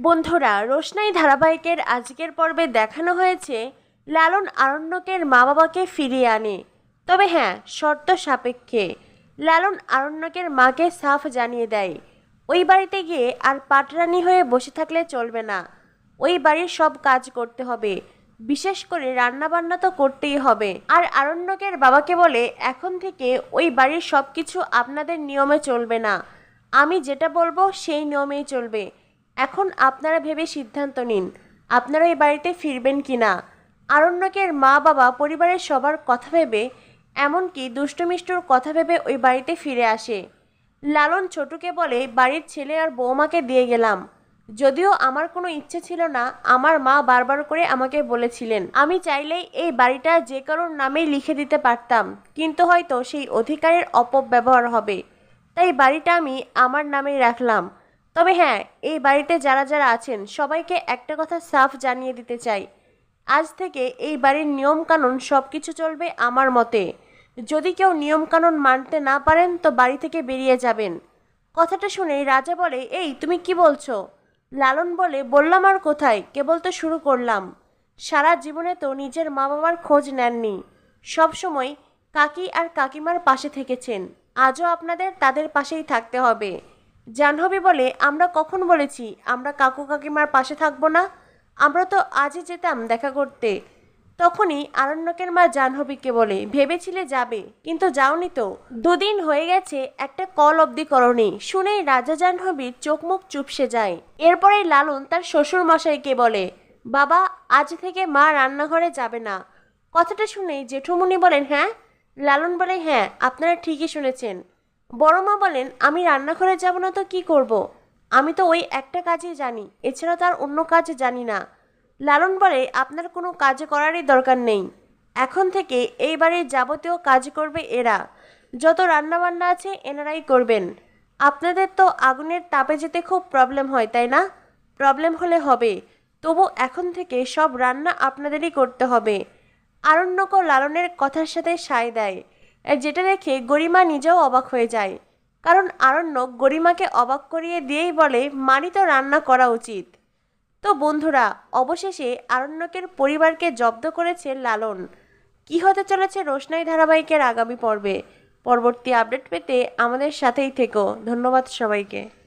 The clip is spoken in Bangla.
বন্ধুরা, রোশনাই ধারাবাহিকের আজকের পর্বে দেখানো হয়েছে লালন আরণ্যকের মা বাবাকে ফিরিয়ে আনে। তবে হ্যাঁ শর্ত সাপেক্ষে। লালন আরণ্যকের মাকে সাফ জানিয়ে দেয়, ওই বাড়িতে গিয়ে আর পাটরানি হয়ে বসে থাকলে চলবে না। ওই বাড়ির সব কাজ করতে হবে। বিশেষ করে রান্নাবান্না তো করতেই হবে। আর আরণ্যকের বাবাকে বলে, এখন থেকে ওই বাড়ির সব কিছু আপনাদের নিয়মে চলবে না। আমি যেটা বলব সেই নিয়মেই চলবে। এখন আপনারা ভেবে সিদ্ধান্ত নিন, আপনারা এই বাড়িতে ফিরবেন কি না আরণ্যকের মা বাবা পরিবারের সবার কথা ভেবে, এমনকি দুষ্টমিষ্টুর কথা ভেবে ওই বাড়িতে ফিরে আসে। লালন ছোটুকে বলে, বাড়ির ছেলে আর বৌমাকে দিয়ে গেলাম। যদিও আমার কোনো ইচ্ছে ছিল না, আমার মা বারবার করে আমাকে বলেছিলেন, আমি চাইলেই এই বাড়িটা যে কারোর নামেই লিখে দিতে পারতাম, কিন্তু হয়তো সেই অধিকারের অপব্যবহার হবে। তাই বাড়িটা আমি আমার নামেই রাখলাম। তবে হ্যাঁ এই বাড়িতে যারা যারা আছেন, সবাইকে একটা কথা সাফ জানিয়ে দিতে চাই। আজ থেকে এই বাড়ির নিয়মকানুন সব কিছু চলবে আমার মতে। যদি কেউ নিয়মকানুন মানতে না পারেন, তো বাড়ি থেকে বেরিয়ে যাবেন। কথাটা শুনে রাজা বলে, এই, তুমি কি বলছো? লালন বলে, বললাম আর কোথায়? কেবল তো শুরু করলাম। সারা জীবনে তো নিজের মা বাবার খোঁজ নেননি। সব সময় কাকি আর কাকিমার পাশে থেকেছেন। আজও আপনাদের তাদের পাশেই থাকতে হবে। জাহ্নবী বলে, আমরা কখন বলেছি? আমরা কাকু কাকিমার পাশে থাকব না? আমরা তো আজই যেতাম দেখা করতে। তখনই আরণ্যকের মা জাহ্নবীকে বলে, ভেবেছিলে যাবে, কিন্তু যাওনি তো। দুদিন হয়ে গেছে, একটা কল অবধি করনি। শুনেই রাজা জাহ্নবীর চোখ মুখ চুপসে যায়। এরপরেই লালন তার শ্বশুর মশাইকে বলে, বাবা, আজ থেকে মা রান্নাঘরে যাবে না। কথাটা শুনেই জেঠুমনি বলেন হ্যাঁ? লালন বলে হ্যাঁ আপনারা ঠিকই শুনেছেন। বড় মা বলেন, আমি রান্নাঘরে যাব না তো কি করব। আমি তো ওই একটা কাজই জানি, এছাড়া তার অন্য কাজ জানি না। লালন বলে, আপনার কোনো কাজ করারই দরকার নেই। এখন থেকে এই বাড়ির যাবতীয় কাজ করবে এরা। যত রান্নাবান্না আছে, এনারাই করবেন। আপনাদের তো আগুনের তাপে যেতে খুব প্রবলেম হয়, তাই না? প্রবলেম হলে হবে। তবু এখন থেকে সব রান্না আপনাদেরই করতে হবে। আরণ্যক লালনের কথার সাথে সায় দেয়। যেটা দেখে গরিমা নিজেও অবাক হয়ে যায়। কারণ আরণ্যক গরিমাকে অবাক করিয়ে দিয়েই বলে মানি তো রান্না করা উচিত। তো বন্ধুরা, অবশেষে আরণ্যকের পরিবারকে জব্দ করেছে লালন। কি হতে চলেছে রোশনাই ধারাবাহিকের আগামী পর্বে? পরবর্তী আপডেট পেতে আমাদের সাথেই থেকো। ধন্যবাদ সবাইকে।